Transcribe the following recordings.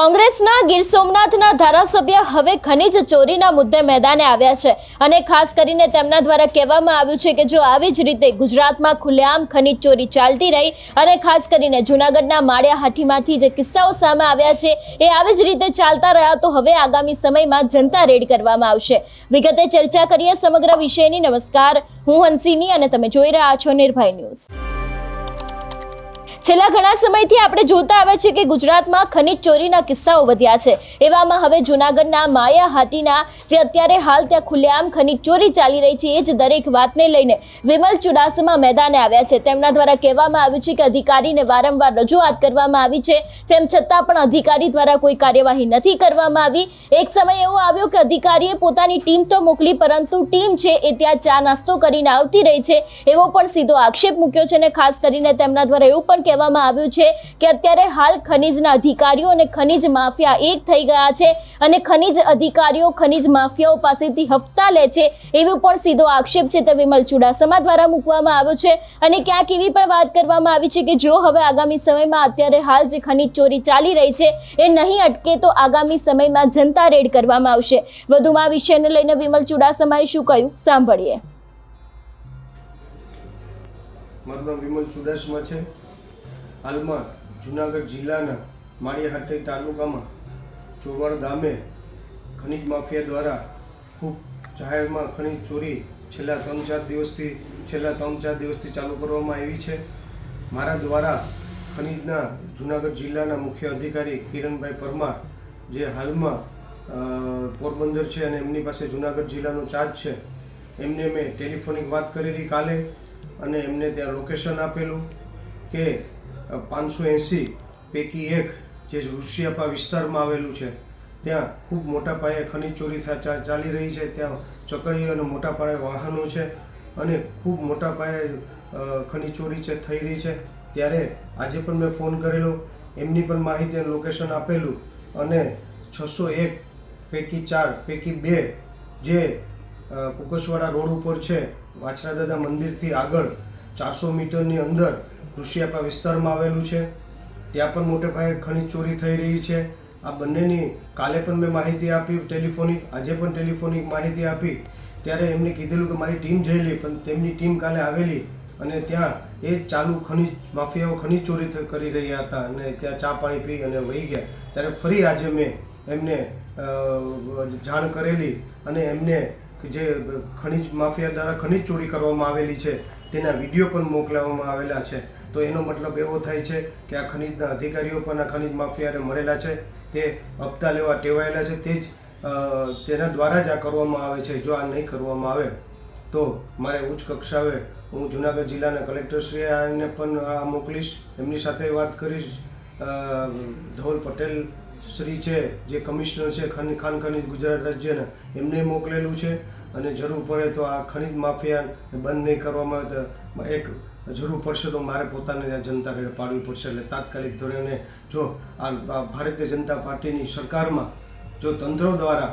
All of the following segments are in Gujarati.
કોંગ્રેસના ગીર સોમનાથના ધારાસભ્ય હવે ખનીજ ચોરીના મુદ્દે મેદાને આવ્યા છે અને ખાસ કરીને તેમના દ્વારા કહેવામાં આવ્યું છે કે જો આવી જ રીતે ગુજરાતમાં ખુલ્લેઆમ ખનીજ ચોરી ચાલતી રહી અને ખાસ કરીને જૂનાગઢના માળિયા હાઠીમાંથી જે કિસ્સાઓ સામે આવ્યા છે એ આવી જ રીતે ચાલતા રહ્યા, તો હવે આગામી સમયમાં જનતા રેડ કરવામાં આવશે. વિગતે ચર્ચા કરીએ સમગ્ર વિષયની. નમસ્કાર. હું હંસિની અને તમે જોઈ રહ્યા છો નિર્ભય ન્યૂઝ. છેલ્લા ઘણા સમયથી આપણે જોતા આવે છે કે ગુજરાતમાં ખનિજ ચોરીના કિસ્સાઓ વધ્યા છે. એવામાં હવે જૂનાગઢના માયા હાટીના જે અત્યારે હાલ ત્યાં ખુલ્લેઆમ ખનિજ ચોરી ચાલી રહી છે, એ જ દરેક વાતને લઈને વિમલ ચુડાસમા મેદાને આવ્યા છે. તેમના દ્વારા કહેવામાં આવ્યું છે કે અધિકારીને વારંવાર રજૂઆત કરવામાં આવી છે. તેમ છતાં પણ અધિકારી દ્વારા કોઈ કાર્યવાહી નથી કરવામાં આવી. એક સમય એવો આવ્યો કે અધિકારીએ પોતાની ટીમ તો મોકલી, પરંતુ ટીમ છે એ ત્યાં ચા નાસ્તો કરીને આવતી રહી છે એવો પણ સીધો આક્ષેપ મૂક્યો છે અને ખાસ કરીને તેમના દ્વારા એવું પણ કહેવામાં આવ્યું છે કે અત્યારે હાલ ખનીજના અધિકારીઓ અને ખનીજ માફિયા એક થઈ ગયા છે અને ખનીજ અધિકારીઓ ખનીજ માફિયાઓ પાસેથી હફતા લે છે એવો પણ સીધો આક્ષેપ છે તે વિમલ ચુડાસમા દ્વારા મૂકવામાં આવ્યો છે અને ક્યાંક એવી પણ વાત કરવામાં આવી છે કે જો હવે આગામી સમયમાં અત્યારે હાલ જે ખનીજ ચોરી ચાલી રહી છે એ નહીં અટકે તો આગામી સમયમાં જનતા રેડ કરવામાં આવશે. વધુમાં વિષયને લઈને વિમલ ચુડાસમાએ શું કહ્યું? સાંભળીએ. મારું નામ વિમલ ચુડાસમા છે. હાલમાં જુનાગઢ જિલ્લાના માળિયાહાટી તાલુકામાં ચોરવાડ ગામે ખનિજ માફિયા દ્વારા ખૂબ જાહેરમાં ખનિજ ચોરી છેલ્લા ત્રણ ચાર દિવસથી, છેલ્લા ત્રણ ચાર દિવસથી ચાલુ કરવામાં આવી છે. મારા દ્વારા ખનિજના જુનાગઢ જિલ્લાના મુખ્ય અધિકારી કિરણભાઈ પરમાર, જે હાલમાં પોરબંદર છે અને એમની પાસે જુનાગઢ જિલ્લાનો ચાર્જ છે, એમને મેં ટેલિફોનિક વાત કરેલી કાલે અને એમને ત્યાં લોકેશન આપેલું કે પાંચસો એંસી પૈકી એક જે ઋષિયાપા વિસ્તારમાં આવેલું છે, ત્યાં ખૂબ મોટા પાયે ખનિજ ચોરી ચાલી રહી છે. ત્યાં ચકડીઓ અને મોટા પાયે વાહનો છે અને ખૂબ મોટા પાયે ખનિજ ચોરી છે, થઈ રહી છે. ત્યારે આજે પણ મેં ફોન કરેલો, એમની પણ માહિતી અને લોકેશન આપેલું અને છસો એક પૈકી ચાર પૈકી બે જે કુકસવાડા રોડ ઉપર છે વાછરા દાદા મંદિરથી આગળ ચારસો મીટરની અંદર ઋષિયાપા વિસ્તારમાં આવેલું છે. ત્યાં પણ મોટે પાયે ખનિજ ચોરી થઈ રહી છે. આ બંનેની કાલે પણ મેં માહિતી આપી, ટેલિફોનિક, આજે પણ ટેલિફોનિક માહિતી આપી. ત્યારે એમને કીધેલું કે મારી ટીમ જયેલી પણ તેમની ટીમ કાલે આવેલી અને ત્યાં એ ચાલુ ખનિજ, માફિયાઓ ખનિજ ચોરી કરી રહ્યા હતા અને ત્યાં ચા પાણી પી અને વહી ગયા. ત્યારે ફરી આજે મેં એમને જાણ કરેલી અને એમને જે ખનિજ, માફિયા દ્વારા ખનિજ ચોરી કરવામાં આવેલી છે, તેના વીડિયો પણ મોકલાવવામાં આવેલા છે. તો એનો મતલબ એવો થાય છે કે આ ખનિજના અધિકારીઓ પણ આ ખનિજ માફિયાને મળેલા છે, તે હપ્તા લેવા ટેવાયેલા છે, તે જ તેના દ્વારા જ આ કરવામાં આવે છે, જો આ નહીં કરવામાં આવે તો મારે ઉચ્ચ કક્ષાએ હું જુનાગઢ જિલ્લાના કલેક્ટરશ્રી આને પણ આ મોકલીશ. એમની સાથે વાત કરીશ. ધવલ પટેલ શ્રી છે, જે કમિશનર છે ખાન ખનિજ ગુજરાત રાજ્યના, એમને મોકલેલું છે. અને જરૂર પડે તો આ ખનિજ માફિયા બંધ નહીં કરવામાં આવે તો એક જરૂર પડશે તો મારે પોતાને જનતા રેડ પાડવી પડશે. એટલે તાત્કાલિક ધોરણે જો આ ભારતીય જનતા પાર્ટીની સરકારમાં જો તંત્રો દ્વારા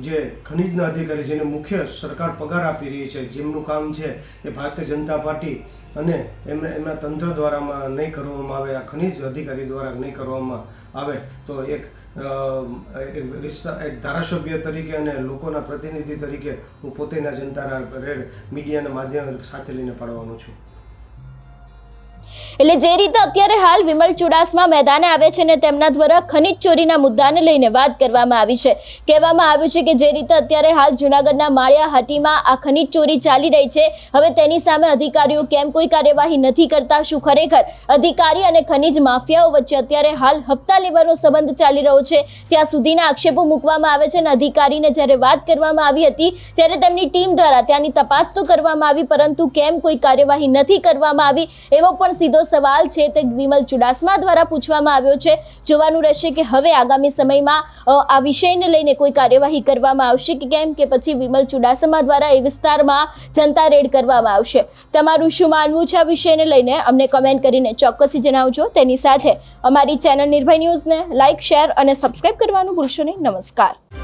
જે ખનિજના અધિકારી જેને મુખ્ય સરકાર પગાર આપી રહી છે, જેમનું કામ છે એ ભારતીય જનતા પાર્ટી અને એમને એમના તંત્ર દ્વારામાં નહીં કરવામાં આવે, આ ખનિજ અધિકારી દ્વારા નહીં કરવામાં આવે, તો એક એક ધારાસભ્ય તરીકે અને લોકોના પ્રતિનિધિ તરીકે હું પોતેના જનતાના મીડિયાના માધ્યમ સાથે લઈને પાડવાનો છું. એટલે જે રીતે અત્યારે હાલ વિમલ ચુડાસમા મેદાને આવે છે ને તેમના દ્વારા ખનીજ ચોરીના મુદ્દાને લઈને વાત કરવામાં આવી છે. કહેવામાં આવ્યું છે કે જે રીતે અત્યારે હાલ જૂનાગઢના માળિયા હાટીમાં આ ખનીજ ચોરી ચાલી રહી છે. હવે તેની સામે અધિકારીઓ કેમ કોઈ કાર્યવાહી નથી કરતા, શું ખરેખર અધિકારી અને ખનીજ માફિયાઓ વચ્ચે અત્યારે હાલ હપ્તા લેવાનો સંબંધ ચાલી રહ્યો છે? ત્યાં સુધીના આક્ષેપો મૂકવામાં આવે છે અને અધિકારીને જ્યારે વાત કરવામાં આવી હતી, ત્યારે તેમની ટીમ દ્વારા ત્યાંની તપાસ તો કરવામાં આવી, પરંતુ કેમ કોઈ કાર્યવાહી નથી કરવામાં આવી એવો પણ સીધો સવાલ છે તે વિમલ ચુડાસમા દ્વારા પૂછવામાં આવ્યો છે. જોવાનું રહેશે કે હવે આગામી સમયમાં આ વિષયને લઈને કોઈ કાર્યવાહી કરવામાં આવશે કે કેમ કે પછી વિમલ ચુડાસમા દ્વારા એ વિસ્તારમાં જનતા રેડ કરવામાં આવશે. તમારું શું માનવું છે આ વિષયને લઈને? અમને કમેન્ટ કરીને ચોક્કસી જણાવજો. તેની સાથે અમારી ચેનલ નિર્ભય ન્યૂઝને લાઇક શેર અને સબસ્ક્રાઇબ કરવાનું ભૂલશો નહીં. નમસ્કાર.